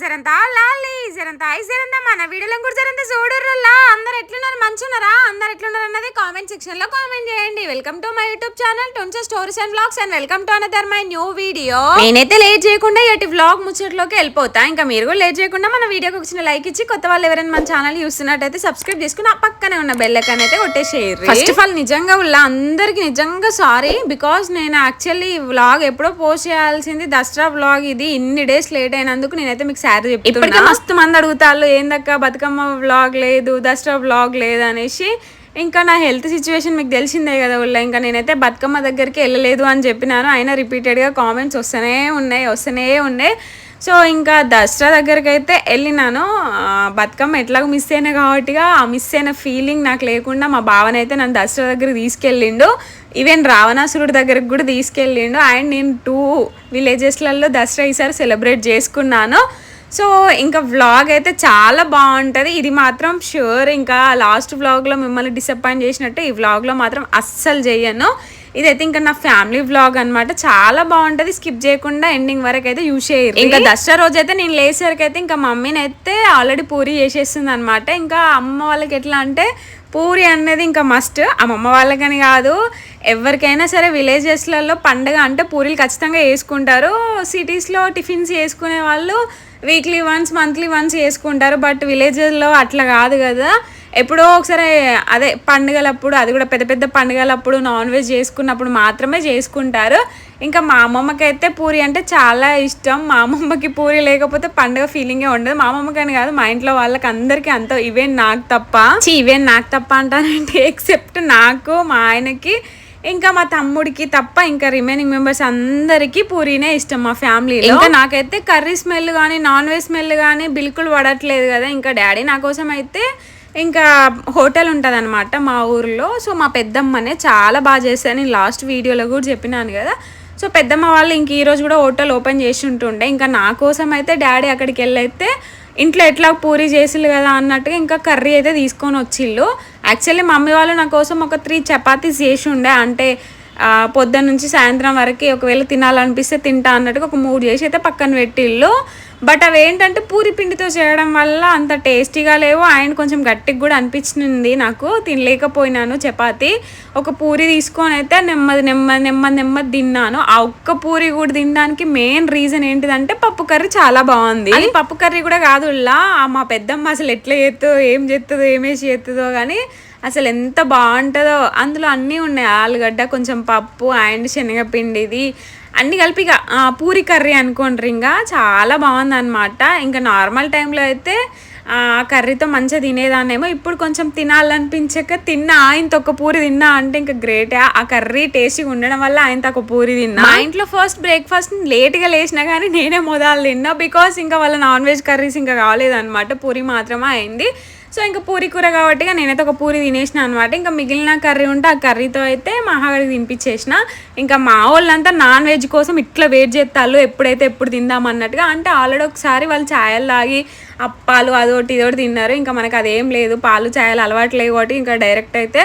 జరంతా లాలి జరంతా. ఐ జరంతా మన వీడియోలో కూడా జరంతా చూడర్రల్లా అందరు ఎట్లున్నారు? మంచున్నారా అందరు ఎట్లున్నారు అన్నది కామెంట్ సెక్షన్లో కామెంట్ చేయండి. Welcome to my YouTube channel టొంచ stories and vlogs and welcome to another my new video నేనైతే లేట్ చేయకుండా ఇటు వ్లాగ్ ముచ్చట్లోకి వెళ్ళిపోతా. ఇంకా మీరు కూడా లేట్ చేయకుండా మన వీడియోకి వచ్చిన లైక్ ఇచ్చి కొత్త వాళ్ళు ఎవరైనా మన ఛానల్ చూస్తున్నట్టయితే సబ్స్క్రైబ్ చేసుకుని ఆ పక్కనే ఉన్న బెల్ ఐకాన్ అయితే కొట్టేసేయరు ఫస్ట్ ఆఫ్ ఆల్ నిజంగా ఉల్ల అందరికి నిజంగా సారీ బికాస్ నేను యాక్చువల్లీ వ్లాగ్ ఎప్పుడో పోస్ట్ చేయాల్సింది దసరా వ్లాగ్ ఇది. ఇన్ని డేస్ లేట్ అయినందుకు నేనైతే మీకు సారీ చెప్తున్నా. మస్తు మంది అడుగుతారు ఏందక్క బతుకమ్మ వ్లాగ్ లేదు దసరా వ్లాగ్ లేదు అనేసి ఇంకా నా హెల్త్ సిచ్యువేషన్ మీకు తెలిసిందే కదా ఉల్ల ఇంకా నేనైతే బతుకమ్మ దగ్గరికి వెళ్ళలేదు అని చెప్పినాను. అయినా రిపీటెడ్గా కామెంట్స్ వస్తూనే ఉన్నాయి వస్తూనే ఉన్నాయి. సో ఇంకా దసరా దగ్గరికి అయితే వెళ్ళినాను బతుకమ్మ ఎట్లాగో మిస్ అయినా కాబట్టిగా ఆ మిస్ అయిన ఫీలింగ్ నాకు లేకుండా మా భావనైతే నన్ను దసరా దగ్గరికి తీసుకెళ్ళిండు. ఈవెన్ రావణాసురుడి దగ్గరకు కూడా తీసుకెళ్ళిండు. అండ్ నేను టూ విలేజెస్లలో దసరా ఈసారి సెలబ్రేట్ చేసుకున్నాను. సో ఇంకా వ్లాగ్ అయితే చాలా బాగుంటుంది. ఇది మాత్రం ష్యూర్ ఇంకా లాస్ట్ వ్లాగ్లో మిమ్మల్ని డిసప్పాయింట్ చేసినట్టు ఈ వ్లాగ్లో మాత్రం అస్సలు చేయను. ఇదైతే ఇంకా నా ఫ్యామిలీ వ్లాగ్ అన్నమాట. చాలా బాగుంటది. స్కిప్ చేయకుండా ఎండింగ్ వరకు అయితే యూస్ చేయరు. ఇంకా దసరా రోజు అయితే నేను లేసేసరికి అయితే ఇంకా మమ్మీని అయితే ఆల్రెడీ పూరి చేసేస్తుంది అనమాట ఇంకా అమ్మ వాళ్ళకి ఎట్లా అంటే పూరి అనేది ఇంకా మస్ట్ అమ్మమ్మ వాళ్ళకని కాదు ఎవరికైనా సరే విలేజెస్లలో పండగ అంటే పూరీలు ఖచ్చితంగా వేసుకుంటారు. సిటీస్లో టిఫిన్స్ వేసుకునే వాళ్ళు వీక్లీ వన్స్ మంత్లీ వన్స్ వేసుకుంటారు. బట్ విలేజెస్లో అట్లా కాదు కదా. ఎప్పుడో ఒకసారి అదే పండుగలప్పుడు అది కూడా పెద్ద పెద్ద పండుగలప్పుడు నాన్ వెజ్ చేసుకున్నప్పుడు మాత్రమే చేసుకుంటారు. ఇంకా మా అమ్మమ్మకి అయితే పూరి అంటే చాలా ఇష్టం. మా అమ్మమ్మకి పూరి లేకపోతే పండుగ ఫీలింగే ఉండదు. మా అమ్మమ్మకని కాదు మా ఇంట్లో వాళ్ళకి అందరికీ అంత ఈవెన్ నాకు తప్ప. ఈవెన్ నాకు తప్ప అంటానంటే ఎక్సెప్ట్ నాకు మా ఆయనకి ఇంకా మా తమ్ముడికి తప్ప ఇంకా రిమైనింగ్ మెంబర్స్ అందరికీ పూరీనే ఇష్టం మా ఫ్యామిలీలో. ఇంకా నాకైతే కర్రీ స్మెల్ కానీ నాన్ వెజ్ స్మెల్ కానీ బిల్కుల్ పడట్లేదు కదా. ఇంకా డాడీ నా కోసం అయితే ఇంకా హోటల్ ఉంటుంది అనమాట మా ఊర్లో. సో మా పెద్దమ్మనే చాలా బాగా చేస్తాను నేను లాస్ట్ వీడియోలో కూడా చెప్పినాను కదా. సో పెద్దమ్మ వాళ్ళు ఇంక ఈరోజు కూడా హోటల్ ఓపెన్ చేసి ఉంటుండే. ఇంకా నా కోసం అయితే డాడీ అక్కడికి వెళ్ళైతే ఇంట్లో ఎట్లా పూరి చేసిల్లు కదా అన్నట్టుగా ఇంకా కర్రీ అయితే తీసుకొని వచ్చిళ్ళు. యాక్చువల్లీ మమ్మీ వాళ్ళు నా కోసం ఒక త్రీ చపాతీస్ చేసి ఉండే. అంటే ఆ, పొద్దున్న నుంచి సాయంత్రం వరకు ఒకవేళ తినాలనిపిస్తే తింటా అన్నట్టుగా ఒక మూడు చేసి అయితే పక్కన పెట్టిళ్ళు. బట్ అవి ఏంటంటే పూరి పిండితో చేయడం వల్ల అంత టేస్టీగా లేవు. అండ్ కొంచెం గట్టిగా కూడా అనిపించింది నాకు. తినలేకపోయినాను చపాతి. ఒక పూరి తీసుకొని అయితే నెమ్మది నెమ్మది నెమ్మది నెమ్మది తిన్నాను. ఆ ఒక్క పూరి కూడా తినడానికి మెయిన్ రీజన్ ఏంటిదంటే పప్పు కర్రీ చాలా బాగుంది. అది? పప్పు కర్రీ కూడా కాదు ఉల్లా, ఆ మా పెద్దమ్మ అసలు ఎట్లా చేస్తుందో ఏం చేస్తుందో ఏమేసి చేస్తుందో కానీ అసలు ఎంత బాగుంటుందో. అందులో అన్నీ ఉన్నాయి. ఆలుగడ్డ కొంచెం పప్పు అండ్ శనగపిండిది అన్ని కలిపి ఇక పూరి కర్రీ అనుకోండి ఇంకా చాలా బాగుంది అనమాట ఇంకా నార్మల్ టైంలో అయితే ఆ కర్రీతో మంచిగా తినేదాన్నేమో ఇప్పుడు కొంచెం తినాలనిపించక తిన్నా ఇంత ఒక పూరి తిన్నా అంటే ఇంకా గ్రేట్ ఆ కర్రీ టేస్టీగా ఉండడం వల్ల ఆయనతో ఒక పూరి తిన్నా. మా ఇంట్లో ఫస్ట్ బ్రేక్ఫాస్ట్ లేట్గా లేచినా కానీ నేనే మొదలు తిన్నా బికాస్ ఇంకా వాళ్ళ నాన్ వెజ్ కర్రీస్ ఇంకా కాలేదన్నమాట. పూరి మాత్రమే అయింది. సో ఇంకా పూరి కూర కాబట్టి నేనైతే ఒక పూరి తినేసిన అనమాట ఇంకా మిగిలిన కర్రీ ఉంటే ఆ కర్రీతో అయితే మహాగడికి తినిపించేసిన. ఇంకా మా వాళ్ళంతా నాన్ వెజ్ కోసం ఇట్లా వెయిట్ చేస్తారు ఎప్పుడైతే ఎప్పుడు తిందాం అన్నట్టుగా. అంటే ఆల్రెడీ ఒకసారి వాళ్ళు ఛాయలు తాగి అప్పాలు అదొకటి ఇదొకటి తిన్నారు. ఇంకా మనకు అదేం లేదు పాలు ఛాయలు అలవాటు లేవు కాబట్టి ఇంకా డైరెక్ట్ అయితే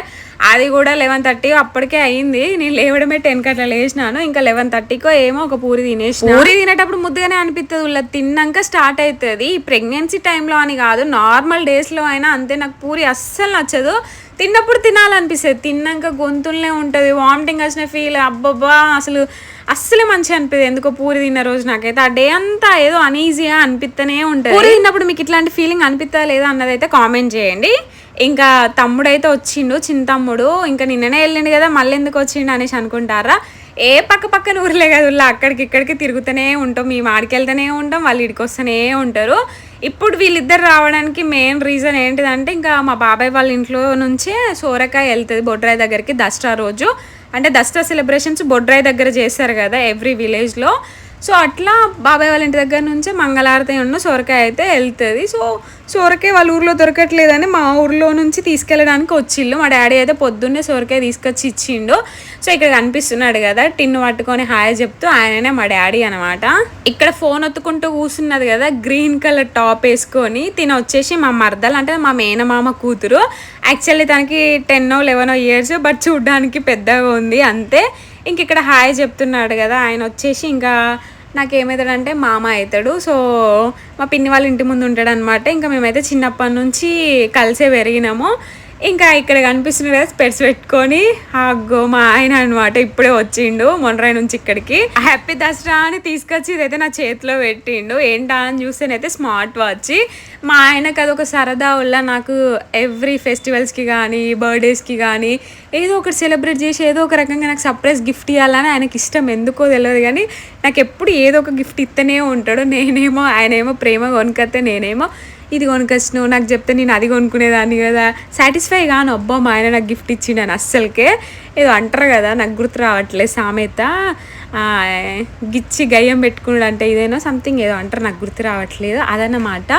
అది కూడా లెవెన్ థర్టీ అప్పటికే అయింది. నేను లేవడమే టెన్ అట్లా లేచినాను. ఇంకా లెవెన్ థర్టీకో ఏమో ఒక పూరి తినేసిన. పూరి తినేటప్పుడు ముద్దుగానే అనిపిస్తుంది ఉల్ల. తిన్నాక స్టార్ట్ అవుతుంది ఈ ప్రెగ్నెన్సీ టైంలో అని కాదు నార్మల్ డేస్లో అయినా అంతే. నాకు పూరి అస్సలు నచ్చదు. తిన్నప్పుడు తినాలనిపిస్తుంది. తిన్నాక గొంతుల్నే ఉంటుంది. వామిటింగ్ వచ్చిన ఫీల్ అబ్బబ్బా అసలు అస్సలే మంచిగా అనిపిస్తుంది ఎందుకో పూరి తిన్న రోజు నాకైతే. ఆ డే అంతా ఏదో అనీజీగా అనిపిస్తూనే ఉంటుంది. పూరి తిన్నప్పుడు మీకు ఇట్లాంటి ఫీలింగ్ అనిపిస్తా లేదా అన్నది అయితే కామెంట్ చేయండి. ఇంకా తమ్ముడు అయితే వచ్చిండు చిన్న తమ్ముడు ఇంకా నిన్ననే వెళ్ళిండు కదా మళ్ళీ ఎందుకు వచ్చిండు అనేసి అనుకుంటారా? ఏ పక్క పక్కన ఊర్లే కదా ఊళ్ళో అక్కడికి ఇక్కడికి తిరుగుతూనే ఉంటాం. మేము ఆడికి వెళ్తూనే ఉంటాం వాళ్ళు ఇడికి వస్తూనే ఉంటారు. ఇప్పుడు వీళ్ళిద్దరు రావడానికి మెయిన్ రీజన్ ఏంటిదంటే ఇంకా మా బాబాయ్ వాళ్ళ ఇంట్లో నుంచే సోరకాయ వెళ్తుంది బొడ్రాయి దగ్గరికి దసరా రోజు. అంటే దసరా సెలబ్రేషన్స్ బొడ్రాయి దగ్గర చేస్తారు కదా ఎవ్రీ విలేజ్లో సో అట్లా బాబాయ్ వాళ్ళ ఇంటి దగ్గర నుంచే మంగళారతి ఉన్న సొరకాయ అయితే వెళ్తుంది. సో సొరకాయ వాళ్ళ ఊర్లో దొరకట్లేదని మా ఊర్లో నుంచి తీసుకెళ్ళడానికి వచ్చిళ్ళు. మా డాడీ అయితే పొద్దున్నే సొరకాయ తీసుకొచ్చి ఇచ్చిండు. సో ఇక్కడ కనిపిస్తున్నాడు కదా టిన్ను పట్టుకొని హాయ్ చెప్తూ ఆయననే మా డాడీ అనమాట ఇక్కడ ఫోన్ ఒత్తుకుంటూ కూర్చున్నది కదా గ్రీన్ కలర్ టాప్ వేసుకొని తిన వచ్చేసి మా మర్దలు అంటే మా మేనమామ కూతురు. యాక్చువల్లీ తనకి టెన్ లెవెన్ ఇయర్స్ బట్ చూడడానికి పెద్దగా ఉంది అంతే. ఇంక ఇక్కడ హాయ్ చెప్తున్నాడు కదా ఆయన వచ్చేసి ఇంకా నాకేమవుతాడంటే మామ అవుతాడు సో మా పిన్ని వాళ్ళ ఇంటి ముందు ఉంటాడనమాట ఇంకా మేమైతే చిన్నప్పటి నుంచి కలిసే పెరిగినాము. ఇంకా ఇక్కడ కనిపిస్తున్న కదా స్పెట్స్ పెట్టుకొని అగ్గో మా ఆయన అనమాట ఇప్పుడే వచ్చిండు మొన్నరాయి నుంచి ఇక్కడికి. హ్యాపీ దసరా అని తీసుకొచ్చి ఇదైతే నా చేతిలో పెట్టిండు. ఏంటా అని చూస్తేనైతే స్మార్ట్ వాచ్. మా ఆయనకు అదొక సరదా వల్ల నాకు ఎవ్రీ ఫెస్టివల్స్కి కానీ బర్త్డేస్కి కానీ ఏదో ఒకటి సెలబ్రేట్ చేసి ఏదో ఒక రకంగా నాకు సర్ప్రైజ్ గిఫ్ట్ ఇవ్వాలని ఆయనకి ఇష్టం. ఎందుకో తెలియదు కానీ నాకు ఎప్పుడు ఏదో ఒక గిఫ్ట్ ఇస్తూనే ఉంటాడు. నేనేమో ఆయనేమో ప్రేమ కొనుకతే నేనేమో ఇది కొనుకొచ్చినావు నాకు చెప్తే నేను అది కొనుక్కునేదాన్ని కదా. సాటిస్ఫై కాను అబ్బా మా ఆయన నాకు గిఫ్ట్ ఇచ్చిండు అస్సలకే. ఏదో అంటారు కదా నాకు గుర్తు రావట్లేదు సామెత. గిచ్చి గయ్యం పెట్టుకున్నాడు అంటే ఇదేనో సంథింగ్ ఏదో అంటారు నాకు గుర్తు రావట్లేదు. అదన్నమాట.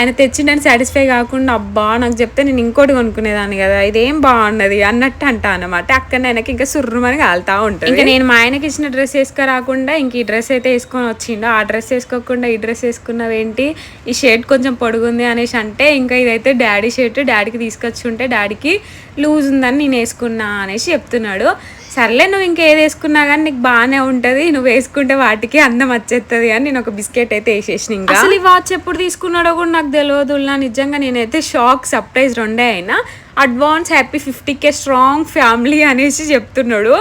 ఆయన తెచ్చిండని సాటిస్ఫై కాకుండా అబ్బా నాకు చెప్తే నేను ఇంకోటి కొనుక్కునేదాన్ని కదా ఇదేం బాగున్నది అన్నట్టు అంటా అనమాట అక్కడ ఆయనకి ఇంకా సుర్రుమని కాలుతా ఉంటుంది. ఇంకా నేను మా ఆయనకి ఇచ్చిన డ్రెస్ వేసుకోరాకుండా ఇంక ఈ డ్రెస్ అయితే వేసుకొని వచ్చిండు. ఆ డ్రెస్ వేసుకోకుండా ఈ డ్రెస్ వేసుకున్నవేంటి? ఈ షర్ట్ కొంచెం పొడుగుంది అనేసి అంటే ఇంకా ఇదైతే డాడీ షర్ట్ డాడీకి తీసుకొచ్చి ఉంటే డాడీకి లూజ్ ఉందని నేను వేసుకున్నా అనేసి చెప్తున్నాడు. సర్లే నువ్వు ఇంకేది వేసుకున్నా కానీ నీకు బాగానే ఉంటుంది. నువ్వు వేసుకుంటే వాటికి అందం వచ్చేస్తుంది అని నేను ఒక బిస్కెట్ అయితే వేసేసిన ఇంకా. అసలు ఈ వాచ్ ఎప్పుడు తీసుకున్నాడో కూడా నాకు తెలియదు నా నిజంగా నేనైతే షాక్ సర్ప్రైజ్ రెండే అయినా. Advance happy fifty K strong family అనేసి చెప్తున్నాడు.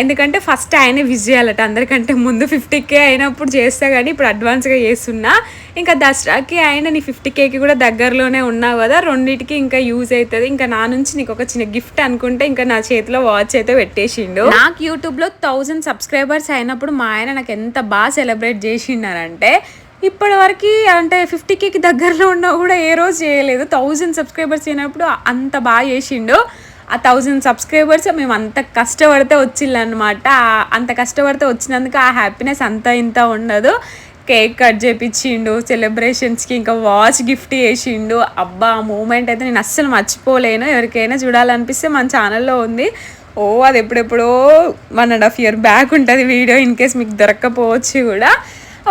ఎందుకంటే ఫస్ట్ ఆయనే విజయాలట అందరికంటే ముందు ఫిఫ్టీ కే అయినప్పుడు చేస్తా కానీ ఇప్పుడు అడ్వాన్స్గా చేస్తున్నా. ఇంకా దసరాకి ఆయన నీ ఫిఫ్టీ కేకి కూడా దగ్గరలోనే ఉన్నావు కదా. రెండింటికి ఇంకా యూజ్ అవుతుంది ఇంకా నా నుంచి నీకు ఒక చిన్న గిఫ్ట్ అనుకుంటే ఇంకా నా చేతిలో వాచ్ అయితే పెట్టేసిండు. నాకు యూట్యూబ్లో థౌజండ్ సబ్స్క్రైబర్స్ అయినప్పుడు మా ఆయన నాకు ఎంత బాగా సెలబ్రేట్ చేసిండారంటే ఇప్పటి వరకు అంటే ఫిఫ్టీ కేకి దగ్గరలో ఉన్నా కూడా ఏ రోజు చేయలేదు. థౌజండ్ సబ్స్క్రైబర్స్ అయినప్పుడు అంత బాగా చేసిండు. ఆ థౌజండ్ సబ్స్క్రైబర్స్ మేము అంత కష్టపడితే వచ్చిల్లనమాట అంత కష్టపడితే వచ్చినందుకు ఆ హ్యాపీనెస్ అంత ఇంత ఉండదు. కేక్ కట్ చేపించిండు సెలబ్రేషన్స్కి ఇంకా వాచ్ గిఫ్ట్ చేసిండు. అబ్బా ఆ మూమెంట్ అయితే నేను అస్సలు మర్చిపోలేను. ఎవరికైనా చూడాలనిపిస్తే మన ఛానల్లో ఉంది. ఓ అది ఎప్పుడెప్పుడో one and half year back ఉంటుంది వీడియో ఇన్ కేస్ మీకు దొరక్కపోవచ్చు కూడా.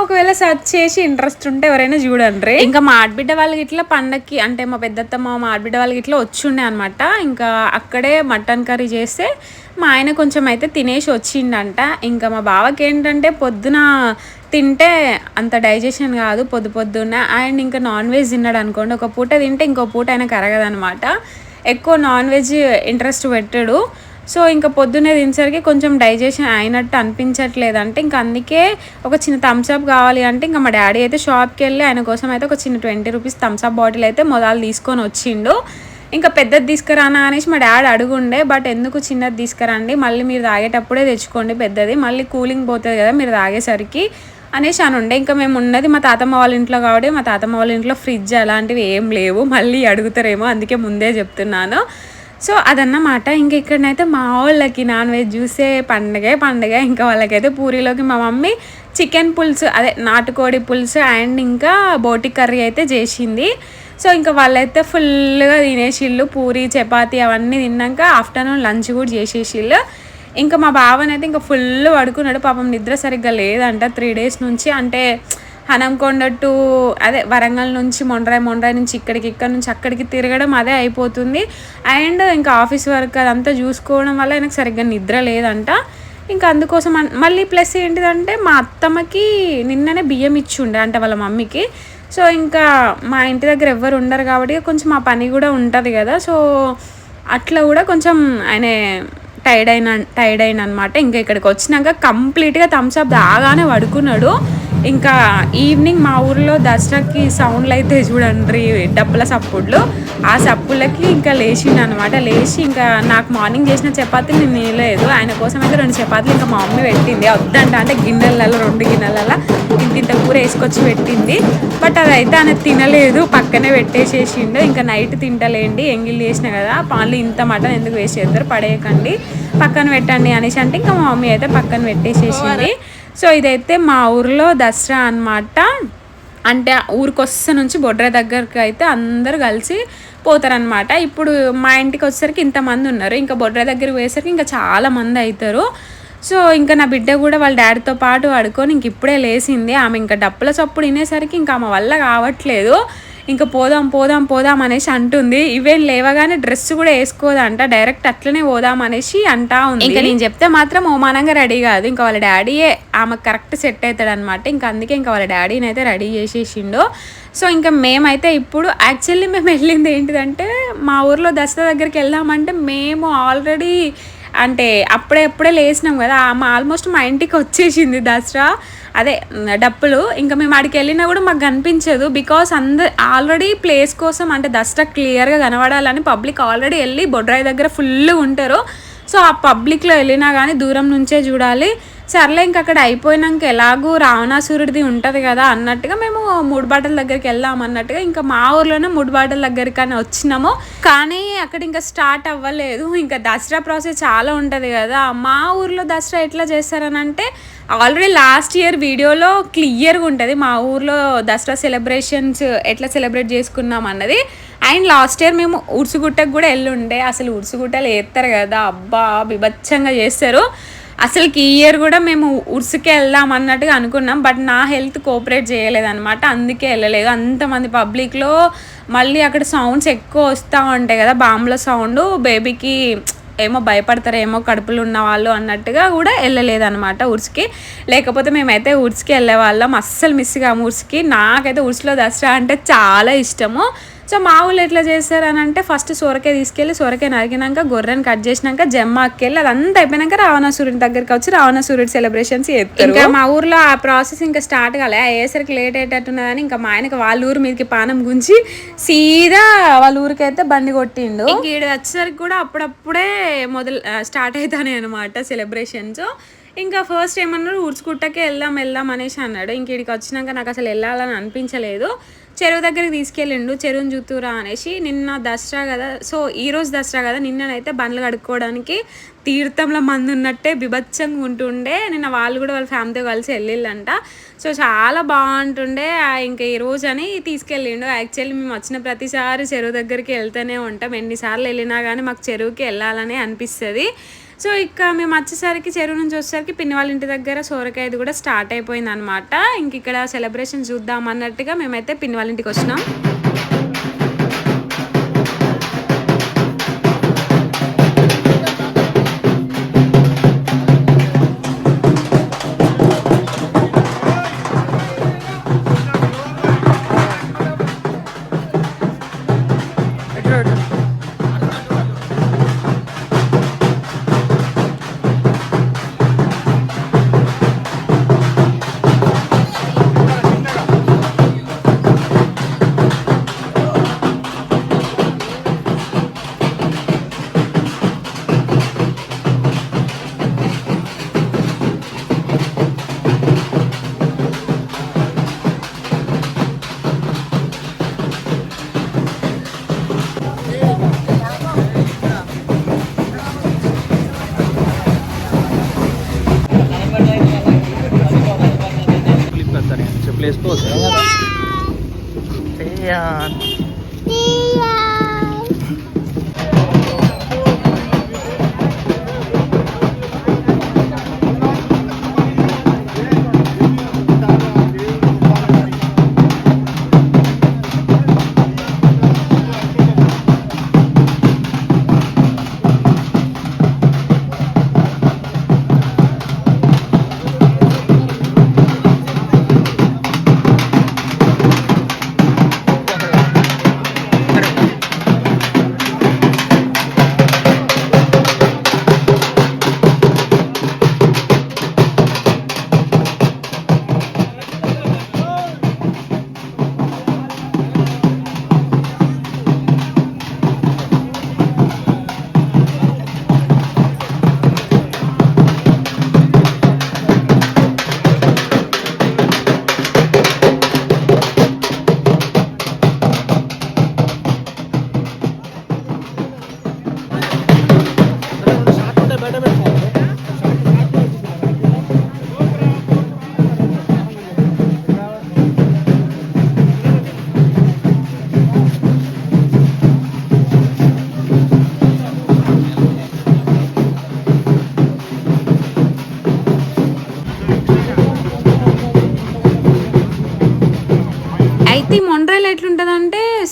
ఒకవేళ సెర్చ్ చేసి ఇంట్రెస్ట్ ఉంటే ఎవరైనా చూడండి. ఇంకా మా ఆడబిడ్డ వాళ్ళకి ఇట్లా పండక్కి అంటే మా పెద్దత్తమ్మ మా ఆడబిడ్డ వాళ్ళకి ఇట్లా వచ్చిండే అనమాట ఇంకా అక్కడే మటన్ కర్రీ చేస్తే మా ఆయన కొంచెం అయితే తినేసి వచ్చిండంట. ఇంకా మా బావకి ఏంటంటే పొద్దున తింటే అంత డైజెషన్ కాదు పొద్దు పొద్దున్న. అండ్ ఇంకా నాన్ వెజ్ తిన్నాడు అనుకోండి ఒక పూట తింటే ఇంకో పూట ఆయన కరగదనమాట ఎక్కువ నాన్ వెజ్ ఇంట్రెస్ట్ పెట్టాడు. సో ఇంకా పొద్దున్నే తినేసరికి కొంచెం డైజెషన్ అయినట్టు అనిపించట్లేదు. అంటే ఇంకా అందుకే ఒక చిన్న థమ్స్అప్ కావాలి అంటే ఇంకా మా డాడీ అయితే షాప్కి వెళ్ళి ఆయన కోసం అయితే ఒక చిన్న ట్వంటీ రూపీస్ థమ్స్అప్ బాటిల్ అయితే మొదలు తీసుకొని వచ్చిండు. ఇంకా పెద్దది తీసుకురానా అనేసి మా డాడీ అడుగుండే బట్ ఎందుకు చిన్నది తీసుకురండి? మళ్ళీ మీరు తాగేటప్పుడే తెచ్చుకోండి పెద్దది. మళ్ళీ కూలింగ్ పోతుంది కదా మీరు తాగేసరికి అనేసి అని ఉండే. ఇంకా మేము ఉన్నది మా తాతమ్మ వాళ్ళ ఇంట్లో కాబట్టి మా తాతమ్మ వాళ్ళ ఇంట్లో ఫ్రిడ్జ్ అలాంటివి ఏం లేవు. మళ్ళీ అడుగుతారేమో అందుకే ముందే చెప్తున్నాను. సో అదన్నమాట. ఇంకా ఇక్కడనైతే మా వాళ్ళకి నాన్ వెజ్ చూసే పండగే పండగ. ఇంకా వాళ్ళకైతే పూరీలోకి మా మమ్మీ చికెన్ పులుసు అదే నాటుకోడి పులుసు అండ్ ఇంకా బోటి కర్రీ అయితే చేసింది. సో ఇంకా వాళ్ళైతే ఫుల్గా తినేసిళ్ళు. పూరి చపాతీ అవన్నీ తిన్నాక ఆఫ్టర్నూన్ లంచ్ కూడా చేసేసిళ్ళు. ఇంకా మా బావనైతే ఇంకా ఫుల్ పడుకున్నాడు. పాపం నిద్ర సరిగ్గా లేదంట. త్రీ డేస్ నుంచి అంటే హనంకొండ టు అదే వరంగల్ నుంచి మొండ్రాయి మొండ్రాయి నుంచి ఇక్కడికి ఇక్కడ నుంచి అక్కడికి తిరగడం అదే అయిపోతుంది. అండ్ ఇంకా ఆఫీస్ వర్క్ అదంతా చూసుకోవడం వల్ల ఆయనకు సరిగ్గా నిద్ర లేదంట. ఇంకా అందుకోసం మళ్ళీ ప్లస్ ఏంటిదంటే మా అత్తమ్మకి నిన్ననే బియ్యం ఇచ్చి ఉండే అంటే వాళ్ళ మమ్మీకి. సో ఇంకా మా ఇంటి దగ్గర ఎవ్వరు ఉండరు కాబట్టి కొంచెం మా పని కూడా ఉంటుంది కదా. సో అట్లా కూడా కొంచెం ఆయన టైర్డ్ అయిన టైర్డ్ అయిన అనమాట ఇంకా ఇక్కడికి వచ్చినాక కంప్లీట్గా థమ్స్అప్ దాగానే పడుకున్నాడు. ఇంకా ఈవినింగ్ మా ఊర్లో దసరాకి సౌండ్లు అయితే చూడండి డబ్బుల సప్పుడ్లు. ఆ సప్పులకి ఇంకా లేచిండు అనమాట లేచి ఇంకా నాకు మార్నింగ్ చేసిన చపాతీ నేను తినలేదు. ఆయన కోసం అయితే రెండు చపాతీలు ఇంకా మా మమ్మీ పెట్టింది. వద్దంట అంటే గిన్నెలలో రెండు గిన్నెలలో ఇంత ఇంత కూర వేసుకొచ్చి పెట్టింది. బట్ అదైతే ఆయన తినలేదు. పక్కనే పెట్టేసేసిండు. ఇంకా నైట్ తింటలేండి. ఎంగిల్ చేసిన కదా పాలు ఇంత మటన్ ఎందుకు వేస్ట్ పడేయకండి. పక్కన పెట్టండి అనేసి అంటే ఇంకా మా మమ్మీ అయితే పక్కన పెట్టేసేసింది. సో ఇదైతే మా ఊర్లో దసరా అన్నమాట. అంటే ఊరికొస్త నుంచి బొడ్ర దగ్గరికి అయితే అందరు కలిసి పోతారనమాట ఇప్పుడు మా ఇంటికి వచ్చేసరికి ఇంతమంది ఉన్నారు. ఇంకా బొడ్ర దగ్గర పోయేసరికి ఇంకా చాలామంది అవుతారు సో ఇంకా నా బిడ్డ కూడా వాళ్ళ డాడీతో పాటు పడుకొని ఇంక ఇప్పుడే లేచింది. ఆమె ఇంకా డప్పుల చప్పుడు వినేసరికి ఇంకా ఆమె వల్ల కావట్లేదు. ఇంకా పోదాం పోదాం పోదాం అనేసి అంటుంది. ఈవెన్ లేవగానే డ్రెస్ కూడా వేసుకోదంట. డైరెక్ట్ అట్లనే పోదాం అనేసి అంటా ఉంది. ఇంకా నేను చెప్తే మాత్రం ఓమానంగా రెడీ కాదు. ఇంకా వాళ్ళ డాడీయే ఆమె కరెక్ట్ సెట్ అవుతాడు అనమాట ఇంకా అందుకే ఇంకా వాళ్ళ డాడీని అయితే రెడీ చేసేసిండు. సో ఇంకా మేమైతే ఇప్పుడు యాక్చువల్లీ మేము వెళ్ళింది ఏంటిదంటే మా ఊర్లో దసరా దగ్గరికి వెళ్దామంటే మేము ఆల్రెడీ అంటే అప్పుడే అప్పుడే లేచినాం కదా. ఆమె ఆల్మోస్ట్ మా ఇంటికి వచ్చేసింది దసరా. అదే డప్పులు ఇంకా మేము ఆడికి వెళ్ళినా కూడా మాకు కనిపించదు బికాస్ అందరు ఆల్రెడీ ప్లేస్ కోసం అంటే దసరా క్లియర్గా కనబడాలని పబ్లిక్ ఆల్రెడీ వెళ్ళి బొడ్రాయి దగ్గర ఫుల్ ఉంటారు. సో ఆ పబ్లిక్లో వెళ్ళినా కానీ దూరం నుంచే చూడాలి. సర్లే ఇంక అక్కడ అయిపోయినాక ఎలాగూ రావణాసురుడిది ఉంటుంది కదా అన్నట్టుగా మేము మూడు బాటల దగ్గరికి వెళ్దాం అన్నట్టుగా ఇంకా మా ఊర్లోనే మూడు బాటల దగ్గరికి అని వచ్చినాము. కానీ అక్కడ ఇంకా స్టార్ట్ అవ్వలేదు. ఇంకా దసరా ప్రాసెస్ చాలా ఉంటుంది కదా. మా ఊర్లో దసరా ఎట్లా చేస్తారని అంటే ఆల్రెడీ లాస్ట్ ఇయర్ వీడియోలో క్లియర్గా ఉంటుంది మా ఊర్లో దసరా సెలబ్రేషన్స్ ఎట్లా సెలబ్రేట్ చేసుకున్నాం అన్నది. అండ్ లాస్ట్ ఇయర్ మేము ఉడుసుగుట్టకు కూడా వెళ్ళుండే. అసలు ఉడుసుగుట్టలు వేస్తారు కదా. అబ్బా బిభత్సంగా చేస్తారు. అసలుకి ఈ ఇయర్ కూడా మేము ఉర్సుకే వెళ్దాం అన్నట్టుగా అనుకున్నాం బట్ నా హెల్త్ కోఆపరేట్ చేయలేదన్నమాట. అందుకే వెళ్ళలేదు. అంతమంది పబ్లిక్లో మళ్ళీ అక్కడ సౌండ్స్ ఎక్కువ వస్తూ ఉంటాయి కదా బాంబుల సౌండ్ బేబీకి ఏమో భయపడతారేమో కడుపులు ఉన్న వాళ్ళు అన్నట్టుగా కూడా వెళ్ళలేదన్నమాట ఉర్స్కి. లేకపోతే మేమైతే ఉర్స్కి వెళ్ళే వాళ్ళం. అస్సలు మిస్ కాము ఉర్స్కి. నాకైతే ఉర్స్లో దసరా అంటే చాలా ఇష్టము. సో మా ఊళ్ళో ఎట్లా చేస్తారు అని అంటే ఫస్ట్ సొరకాయ తీసుకెళ్ళి సొరకాయ నరికినాక గొర్రెని కట్ చేసినాక జమ్మాకెళ్ళి అదంతా అయిపోయినాక రావణాసురుడి దగ్గరికి వచ్చి రావణాసురుడి సెలబ్రేషన్స్ చేస్తారు. ఇంకా మా ఊర్లో ఆ ప్రాసెస్ ఇంకా స్టార్ట్ కాలే. అయ్యేసరికి లేట్ అయ్యేటట్టున్నదని ఇంకా మా ఆయనకి వాళ్ళ ఊరు మీదకి పానం గుంచి సీదా వాళ్ళ ఊరికైతే బండి కొట్టిండు. ఈడ వచ్చేసరికి కూడా అప్పుడప్పుడే మొదలు స్టార్ట్ అవుతానే అనమాట సెలబ్రేషన్స్ ఇంకా ఫస్ట్ ఏమన్నారు? ఊడ్చుకుట్టకే వెళ్దాం వెళ్దాం అనేసి అన్నాడు. ఇంక ఇక్కడికి వచ్చినాక నాకు అసలు వెళ్ళాలని అనిపించలేదు. చెరువు దగ్గరికి తీసుకెళ్ళిండు చెరువుని చూతురా అనేసి నిన్న దసరా కదా సో ఈరోజు దసరా కదా నిన్ననైతే బండ్లు కడుక్కోవడానికి తీర్థంలో మంది ఉన్నట్టే బిభత్సంగా ఉంటుండే. నిన్న వాళ్ళు కూడా వాళ్ళ ఫ్యామిలీతో కలిసి వెళ్ళిళ్ళంట. సో చాలా బాగుంటుండే. ఇంకా ఈ రోజు అని తీసుకెళ్ళిండు. యాక్చువల్లీ మేము వచ్చిన ప్రతిసారి చెరువు దగ్గరికి వెళ్తూనే ఉంటాం. ఎన్నిసార్లు వెళ్ళినా కానీ మాకు చెరువుకి వెళ్ళాలని అనిపిస్తుంది. సో ఇక మేము వచ్చేసరికి చెరువు నుంచి వచ్చేసరికి పిన్ని వాళ్ళ ఇంటి దగ్గర సోరకాయది కూడా స్టార్ట్ అయిపోయింది అనమాట ఇంక ఇక్కడ సెలబ్రేషన్ చూద్దాం అన్నట్టుగా మేమైతే పిన్ని వాళ్ళ ఇంటికి వచ్చినాం.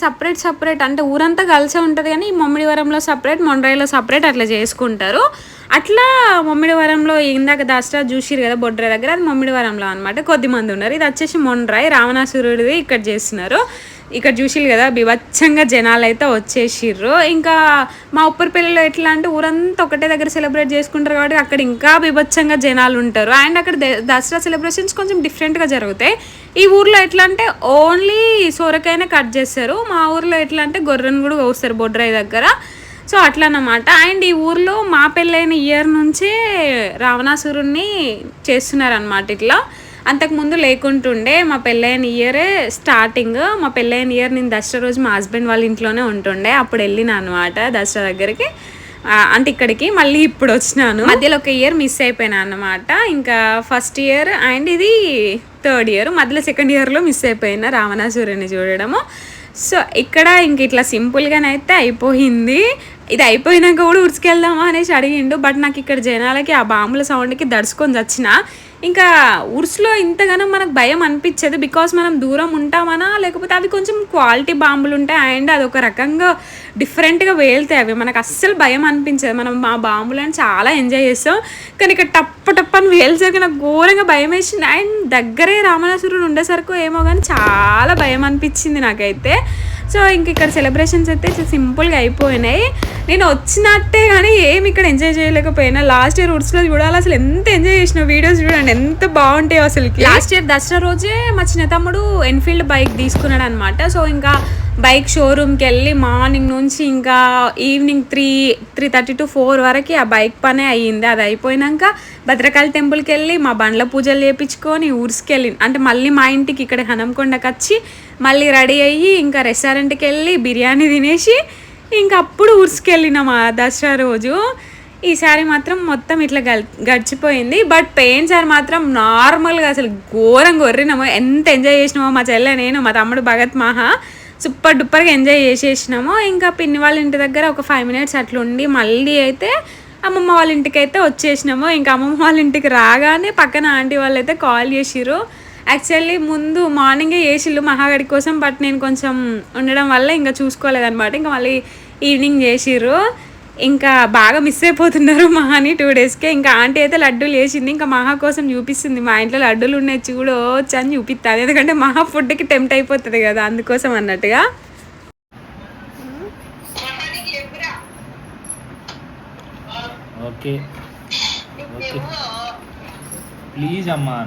సపరేట్ సపరేట్ అంటే ఊరంతా కలిసే ఉంటుంది కానీ మమ్మిడివరంలో సపరేట్ మొండ్రాయిలో సపరేట్ అట్లా చేసుకుంటారు. అట్లా మమ్మిడివరంలో ఇందాక దసరా చూసిరు కదా బొడ్ర దగ్గర అది మమ్మిడివరంలో అనమాట కొద్ది మంది ఉన్నారు. ఇది వచ్చేసి మొండ్రాయి రావణాసురుడిది ఇక్కడ చేస్తున్నారు. ఇక్కడ చూసిరు కదా బిభత్సంగా జనాలు అయితే వచ్చేసిర్రు. ఇంకా మా ఉప్పరిపల్లిలో ఎట్లా అంటే ఊరంతా ఒకటే దగ్గర సెలబ్రేట్ చేసుకుంటారు కాబట్టి అక్కడ ఇంకా బిభత్సంగా జనాలు ఉంటారు. అండ్ అక్కడ ద- దసరా సెలబ్రేషన్స్ కొంచెం డిఫరెంట్గా జరుగుతాయి. ఈ ఊర్లో ఎట్లా అంటే ఓన్లీ సొరకాయనే కట్ చేస్తారు. మా ఊర్లో ఎట్లా అంటే గొర్రెను కూడా కోస్తారు బొడ్రాయి దగ్గర. సో అట్లా అన్నమాట అండ్ ఈ ఊర్లో మా పెళ్ళైన ఇయర్ నుంచే రావణాసురుణ్ణి చేస్తున్నారనమాట ఇట్లా. అంతకుముందు లేకుంటుండే మా పెళ్ళైన ఇయరే స్టార్టింగ్. మా పెళ్ళైన ఇయర్ నేను దసరా రోజు మా హస్బెండ్ వాళ్ళ ఇంట్లోనే ఉంటుండే. అప్పుడు వెళ్ళిన అనమాట దసరా దగ్గరికి. అంటే ఇక్కడికి మళ్ళీ ఇప్పుడు వచ్చినాను. మధ్యలో ఒక ఇయర్ మిస్ అయిపోయినా అన్నమాట. ఇంకా ఫస్ట్ ఇయర్ అండ్ ఇది థర్డ్ ఇయర్. మధ్యలో సెకండ్ ఇయర్లో మిస్ అయిపోయిన రావణాసురుని చూడడము. సో ఇక్కడ ఇంక ఇట్లా సింపుల్గానైతే అయిపోయింది. ఇది అయిపోయినాక కూడా ఉడుచుకెళ్దామా అనేసి అడిగిండు. బట్ నాకు ఇక్కడ జనాలకి ఆ బాంబుల సౌండ్కి దడుచుకొని వచ్చిన ఇంకా ఉర్సులో ఇంతగానో మనకు భయం అనిపించదు బికాస్ మనం దూరం ఉంటామనా? లేకపోతే అవి కొంచెం క్వాలిటీ బాంబులు ఉంటాయి. అండ్ అది ఒక రకంగా డిఫరెంట్గా వేలుతాయి అవి. మనకు అస్సలు భయం అనిపించదు. మనం మా బాంబులను చాలా ఎంజాయ్ చేస్తాం. కానీ ఇక్కడ టప్ప టప్ప అని వేల్సరికి నాకు ఘోరంగా భయం వేసింది. అండ్ దగ్గరే రామణాసురుడు ఉండేసరికి ఏమో కానీ చాలా భయం అనిపించింది నాకైతే. సో ఇంక ఇక్కడ సెలబ్రేషన్స్ అయితే సింపుల్గా అయిపోయినాయి. నేను వచ్చినట్టే కానీ ఏమి ఇక్కడ ఎంజాయ్ చేయలేకపోయినా. లాస్ట్ ఇయర్ ఉడ్స్లో చూడాలి అసలు ఎంత ఎంజాయ్ చేసిన వీడియోస్ చూడండి ఎంత బాగుంటాయో అసలు లాస్ట్ ఇయర్ దసరా రోజే మా చిన్న తమ్ముడు ఎన్ఫీల్డ్ బైక్ తీసుకున్నాడు అనమాట సో ఇంకా బైక్ షోరూమ్కి వెళ్ళి మార్నింగ్ నుంచి ఇంకా evening three three thirty to four వరకు ఆ బైక్ పనే అయ్యింది. అది అయిపోయినాక భద్రకాళి టెంపుల్కి వెళ్ళి మా బండ్ల పూజలు చేయించుకొని ఊరిస్కి అంటే మళ్ళీ మా ఇంటికి ఇక్కడ హనంకొండకి వచ్చి మళ్ళీ రెడీ అయ్యి ఇంకా రెస్టారెంట్కి వెళ్ళి బిర్యానీ తినేసి ఇంకా అప్పుడు ఊరిస్కి వెళ్ళినాం ఆ దసరా రోజు. ఈసారి మాత్రం మొత్తం ఇట్లా గడిచిపోయింది. బట్ పెయిన్ సార్ మాత్రం నార్మల్గా అసలు ఘోరంగా కొర్రినాము ఎంత ఎంజాయ్ చేసినామో మా చెల్లె నేను మా తమ్ముడు భగత్ మహా. సూపర్ డూపర్గా ఎంజాయ్ చేసేసినాము. ఇంకా పిన్ని వాళ్ళ ఇంటి దగ్గర ఒక ఫైవ్ మినిట్స్ అట్లా ఉండి మళ్ళీ అయితే అమ్మమ్మ వాళ్ళ ఇంటికి అయితే వచ్చేసినాము. ఇంకా అమ్మమ్మ వాళ్ళ ఇంటికి రాగానే పక్కన ఆంటీ వాళ్ళు అయితే కాల్ చేసిరు యాక్చువల్లీ ముందు మార్నింగే చేసిళ్ళు మహాగడి కోసం బట్ నేను కొంచెం ఉండడం వల్ల ఇంకా చూసుకోలేదన్నమాట. ఇంకా మళ్ళీ ఈవినింగ్ చేసిర్రు. ఇంకా బాగా మిస్ అయిపోతున్నారు మహాని టూ డేస్కే ఇంకా ఆంటీ అయితే లడ్డూలు వేసింది ఇంకా మహా కోసం చూపిస్తుంది. మా ఇంట్లో లడ్డూలు ఉన్నాయి. చూడు వచ్చి అని చూపిస్తాను ఎందుకంటే మహా ఫుడ్కి టెంప్ట్ అయిపోతుంది కదా. అందుకోసం అన్నట్టుగా. ఓకే. ఓకే. ప్లీజ్ అమ్మా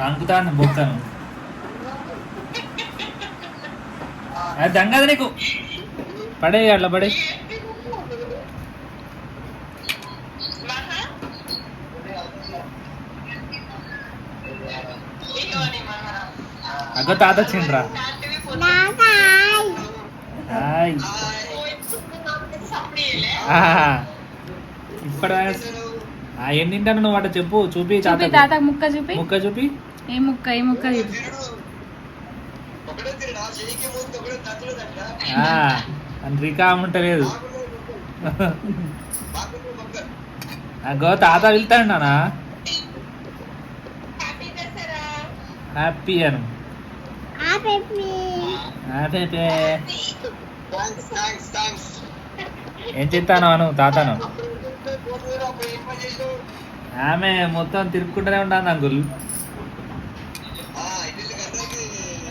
కంకుతాను బొక్కను. అది దంగదు నీకు. పడే అట్లా పడే. అగ్గో తాత ఆహా. ఇప్పుడు ఆ, ఎన్ని తింటాను నువ్వు అట్ట చెప్పు చూపి చూపి తాత ముక్క చూపి. ముక్క చూపి. ఏ ముక్క ఏ ముక్క చూపి. రికా ఉంటలేదు అగ్గో తాత వెళ్తాడు నానా. హ్యాపీ అను. ఏం చెప్తాను అను తాతను. ఆమె మొత్తం తిరుక్కుంటూనే ఉంటాను అంకుల్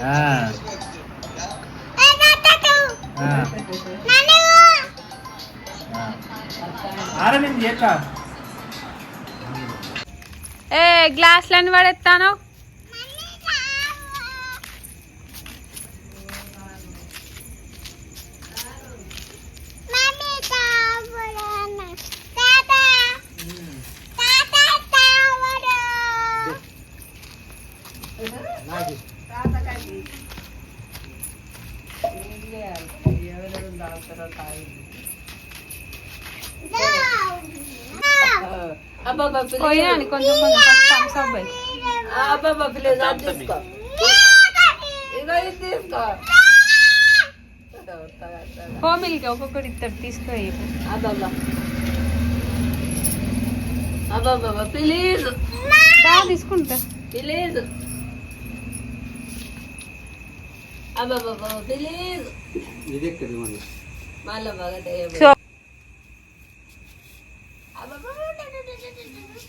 ఆ. ఆ. ఆ. ఆరా నేను చేస్తా ఏ గ్లాసులన్నీ పడేస్తాను పోయినాను కొంచెం కొంచెం థమ్స్ అప్ హోమిల్కి ఒక్కొక్కటి ఇద్దరు తీసుకోయి ప్లీజ్ బాగా తీసుకుంటా. ప్లీజ్ అబ్బాబా ప్లీజ్ ఇది ఎక్కడిది మళ్ళీ మళ్ళా బాగా సో ఇంకోటి ఇది ఉంది. చెర్రీకి ఫుల్ ఇది ఇలా మహాన్ పోరా అమ్మమ్మకి దీపం. ఈ- నువ్వు తీసుకో మంచిగా పట్టుకో వచ్చినప్పుడు తీసుకో అగో తాతకి.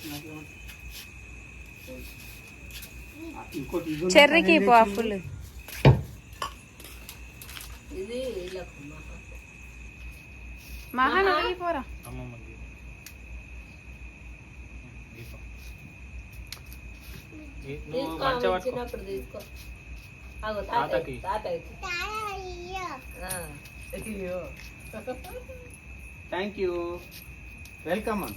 తాతయ్య తాతయ్య ఆ. అయ్యో థ్యాంక్ యూ వెల్కమ్ అన్న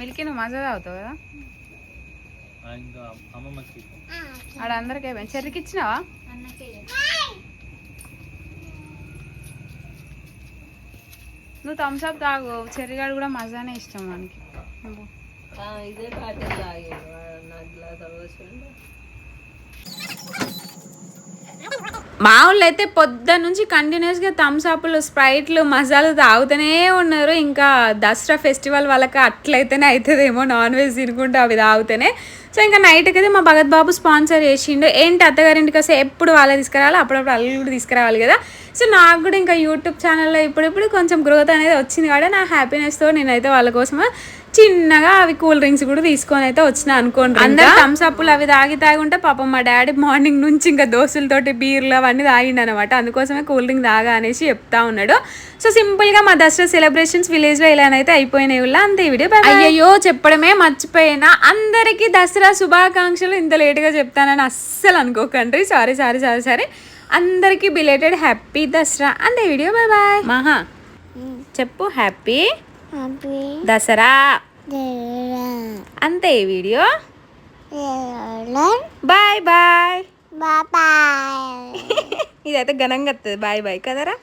మిల్కీ నువ్వు మజా తాగుతావు కదా. ఆడ అందరికి అయిపోయింది చెర్రీకి ఇచ్చినావా? నువ్వు థమ్స్ అప్ తాగు. చెర్రీగాడు కూడా మజానే ఇష్టం మనకి ఆ, ఇదే పాటిల్ తాగాడు. వాడు నాకు గ్లాస్ అవసరం మా అయితే పొద్దు నుంచి కంటిన్యూస్గా థమ్స్అప్లు స్ప్రైట్లు మసాలు తాగుతూనే ఉన్నారు. ఇంకా దసరా ఫెస్టివల్ వాళ్ళకి అట్లయితేనే అవుతుందేమో నాన్ వెజ్ తినుకుంటూ అవి తాగుతూనే. సో ఇంకా నైట్కి అయితే మా భగత్ బాబు స్పాన్సర్ చేసిండు. ఏంటి అత్తగారింటికి వస్తే ఎప్పుడు వాళ్ళే తీసుకురావాలి? అప్పుడప్పుడు అల్లు కూడా తీసుకురావాలి కదా. సో నాకు కూడా ఇంకా యూట్యూబ్ ఛానల్లో ఇప్పుడిప్పుడు కొంచెం గ్రోత్ అనేది వచ్చింది కాబట్టి నా హ్యాపీనెస్తో నేనైతే వాళ్ళ కోసం చిన్నగా అవి కూల్ డ్రింక్స్ కూడా తీసుకొని అయితే వచ్చిన అనుకోండి అందరు థమ్స్ అప్లు అవి తాగి తాగి ఉంటే పాపం మా డాడీ మార్నింగ్ నుంచి ఇంకా దోస్తులతోటి బీర్లు అవన్నీ తాగిండు అనమాట అందుకోసమే కూల్ డ్రింక్ తాగా అనేసి చెప్తా ఉన్నాడు. సో సింపుల్గా మా దసరా సెలబ్రేషన్స్ విలేజ్లో ఇలానైతే అయిపోయినాయి అంతే వీడియో అయ్యో చెప్పడమే మర్చిపోయినా. అందరికీ దసరా శుభాకాంక్షలు. ఇంత లేట్గా చెప్తానని అస్సలు అనుకోకండి. సారీ సారీ సారీ సారీ అందరికీ బిలేటెడ్ హ్యాపీ దసరా. అంతే వీడియో బాయ్ బాయ్ మహా. చెప్పు హ్యాపీ దసరా. అంతే ఈ వీడియో. Bye bye. ఇదైతే ఘనంగా వస్తుంది బాయ్ బాయ్ కదరా?